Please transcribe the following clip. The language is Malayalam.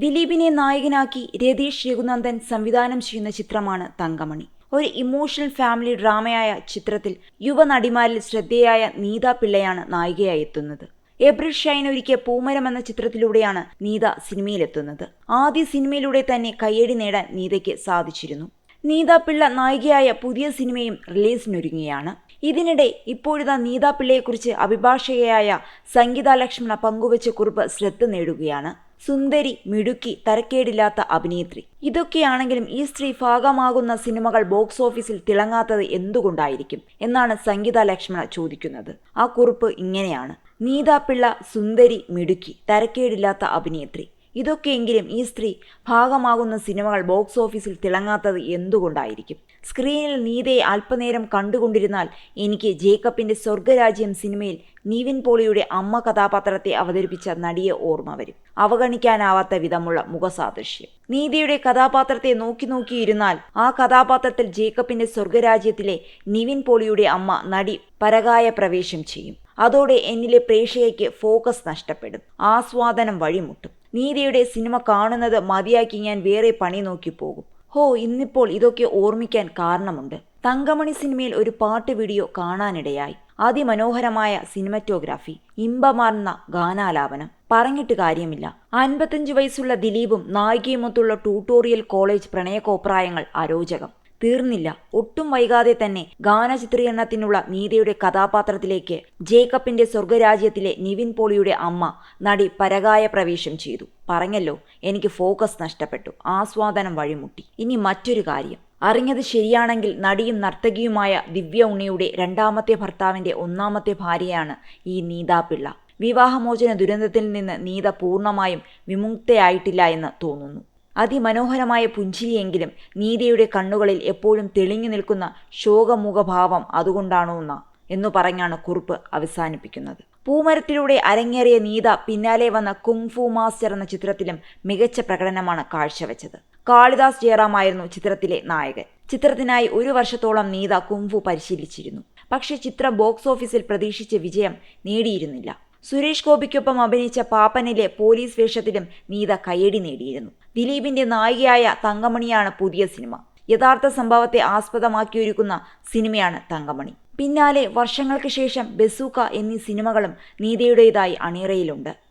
ദിലീപിനെ നായകനാക്കി രതീഷ് രഘുനന്ദൻ സംവിധാനം ചെയ്യുന്ന ചിത്രമാണ് തങ്കമണി. ഒരു ഇമോഷണൽ ഫാമിലി ഡ്രാമയായ ചിത്രത്തിൽ യുവനടിമാരിൽ ശ്രദ്ധേയായ നീത പിള്ളയാണ് നായികയായി എത്തുന്നത്. എബ്രിൽ ഷൈൻ ഒരുക്കിയ പൂമരം എന്ന ചിത്രത്തിലൂടെയാണ് നീത സിനിമയിലെത്തുന്നത്. ആദ്യ സിനിമയിലൂടെ തന്നെ കയ്യടി നേടാൻ നീതയ്ക്ക് സാധിച്ചിരുന്നു. നീത പിള്ള നായികയായ പുതിയ സിനിമയും റിലീസിനൊരുങ്ങുകയാണ്. ഇതിനിടെ ഇപ്പോഴിതാ നീത പിള്ളയെക്കുറിച്ച് അഭിഭാഷകയായ സംഗീത ലക്ഷ്മണ പങ്കുവച്ച കുറിപ്പ് ശ്രദ്ധ നേടുകയാണ്. സുന്ദരി മിടുക്കി തരക്കേടില്ലാത്ത അഭിനേത്രി. ഇതൊക്കെയാണെങ്കിലും ഈ സ്ത്രീ ഭാഗമാകുന്ന സിനിമകൾ ബോക്സ് ഓഫീസിൽ തിളങ്ങാത്തത് എന്തുകൊണ്ടായിരിക്കും? എന്നാണ് സംഗീത ലക്ഷ്മണ ചോദിക്കുന്നത്. ആ കുറിപ്പ് ഇങ്ങനെയാണ്. നീതാപിള്ള സുന്ദരി മിടുക്കി തരക്കേടില്ലാത്ത അഭിനേത്രി. ഇതൊക്കെയെങ്കിലും ഈ സ്ത്രീ ഭാഗമാകുന്ന സിനിമകൾ ബോക്സ് ഓഫീസിൽ തിളങ്ങാത്തത് എന്തുകൊണ്ടായിരിക്കും? സ്ക്രീനിൽ നീതയെ അല്പനേരം കണ്ടുകൊണ്ടിരുന്നാൽ എനിക്ക് ജേക്കബിന്റെ സ്വർഗരാജ്യം സിനിമയിൽ നീവിൻ പോളിയുടെ അമ്മ കഥാപാത്രത്തെ അവതരിപ്പിച്ച നടിയെ ഓർമ്മ വരും. അവഗണിക്കാനാവാത്ത വിധമുള്ള മുഖസാദൃശ്യം. നീതിയുടെ കഥാപാത്രത്തെ നോക്കി നോക്കിയിരുന്നാൽ ആ കഥാപാത്രത്തിൽ ജേക്കബിന്റെ സ്വർഗരാജ്യത്തിലെ നിവിൻ പോളിയുടെ അമ്മ നടി പരകായ പ്രവേശം ചെയ്യും. അതോടെ എന്നിലെ പ്രേക്ഷകയ്ക്ക് ഫോക്കസ് നഷ്ടപ്പെടും. ആസ്വാദനം വഴിമുട്ടും. നീതിയുടെ സിനിമ കാണുന്നത് മതിയാക്കി ഞാൻ വേറെ പണി നോക്കി പോകും. ഹോ ഇന്നിപ്പോൾ ഇതൊക്കെ ഓർമ്മിക്കാൻ കാരണമുണ്ട്. തങ്കമണി സിനിമയിൽ ഒരു പാട്ട് വീഡിയോ കാണാനിടയായി. അതിമനോഹരമായ സിനിമറ്റോഗ്രാഫി ഇമ്പമാർന്ന ഗാനാലാപനം. പറഞ്ഞിട്ട് കാര്യമില്ല. അൻപത്തഞ്ച് വയസ്സുള്ള ദിലീപും നായികയുമൊത്തുള്ള ട്യൂട്ടോറിയൽ കോളേജ് പ്രണയകോപ്രായങ്ങൾ അരോചകം. തീർന്നില്ല. ഒട്ടും വൈകാതെ തന്നെ ഗാനചിത്രീകരണത്തിനുള്ള നീതയുടെ കഥാപാത്രത്തിലേക്ക് ജേക്കബിന്റെ സ്വർഗരാജ്യത്തിലെ നിവിൻ പോളിയുടെ അമ്മ നടി പരകായ പ്രവേശം ചെയ്തു. പറഞ്ഞല്ലോ എനിക്ക് ഫോക്കസ് നഷ്ടപ്പെട്ടു. ആസ്വാദനം വഴിമുട്ടി. ഇനി മറ്റൊരു കാര്യം. അറിഞ്ഞത് ശരിയാണെങ്കിൽ നടിയും നർത്തകിയുമായ ദിവ്യ ഉണ്ണിയുടെ രണ്ടാമത്തെ ഭർത്താവിന്റെ ഒന്നാമത്തെ ഭാര്യയാണ് ഈ നീതാ പിള്ള. വിവാഹമോചന ദുരന്തത്തിൽ നിന്ന് നീത പൂർണമായും വിമുക്തയായിട്ടില്ല എന്ന് തോന്നുന്നു. അതിമനോഹരമായ പുഞ്ചിരിയെങ്കിലും നീതയുടെ കണ്ണുകളിൽ എപ്പോഴും തെളിഞ്ഞു നിൽക്കുന്ന ശോകമുഖഭാവം അതുകൊണ്ടാണോ എന്ന എന്നു പറഞ്ഞാണ് കുറിപ്പ് അവസാനിപ്പിക്കുന്നത്. പൂമരത്തിലൂടെ അരങ്ങേറിയ നീത പിന്നാലെ വന്ന കുങ്ഫു മാസ്റ്റർ എന്ന ചിത്രത്തിലും മികച്ച പ്രകടനമാണ് കാഴ്ചവെച്ചത്. കാളിദാസ് ജയറാമായിരുന്നു ചിത്രത്തിലെ നായകൻ. ചിത്രത്തിനായി ഒരു വർഷത്തോളം നീത കുങ്ഫു പരിശീലിച്ചിരുന്നു. പക്ഷേ ചിത്രം ബോക്സ് ഓഫീസിൽ പ്രതീക്ഷിച്ച വിജയം നേടിയിരുന്നില്ല. സുരേഷ് ഗോപിക്കൊപ്പം അഭിനയിച്ച പാപ്പനിലെ പോലീസ് വേഷത്തിലും നീത കയ്യടി നേടിയിരുന്നു. ദിലീപിന്റെ നായികയായ തങ്കമണിയാണ് പുതിയ സിനിമ. യഥാർത്ഥ സംഭവത്തെ ആസ്പദമാക്കിയൊരുക്കുന്ന സിനിമയാണ് തങ്കമണി. പിന്നാലെ വർഷങ്ങൾക്ക് ശേഷം ബസൂക്ക എന്നീ സിനിമകളും നീതയുടേതായി അണിയറയിലുണ്ട്.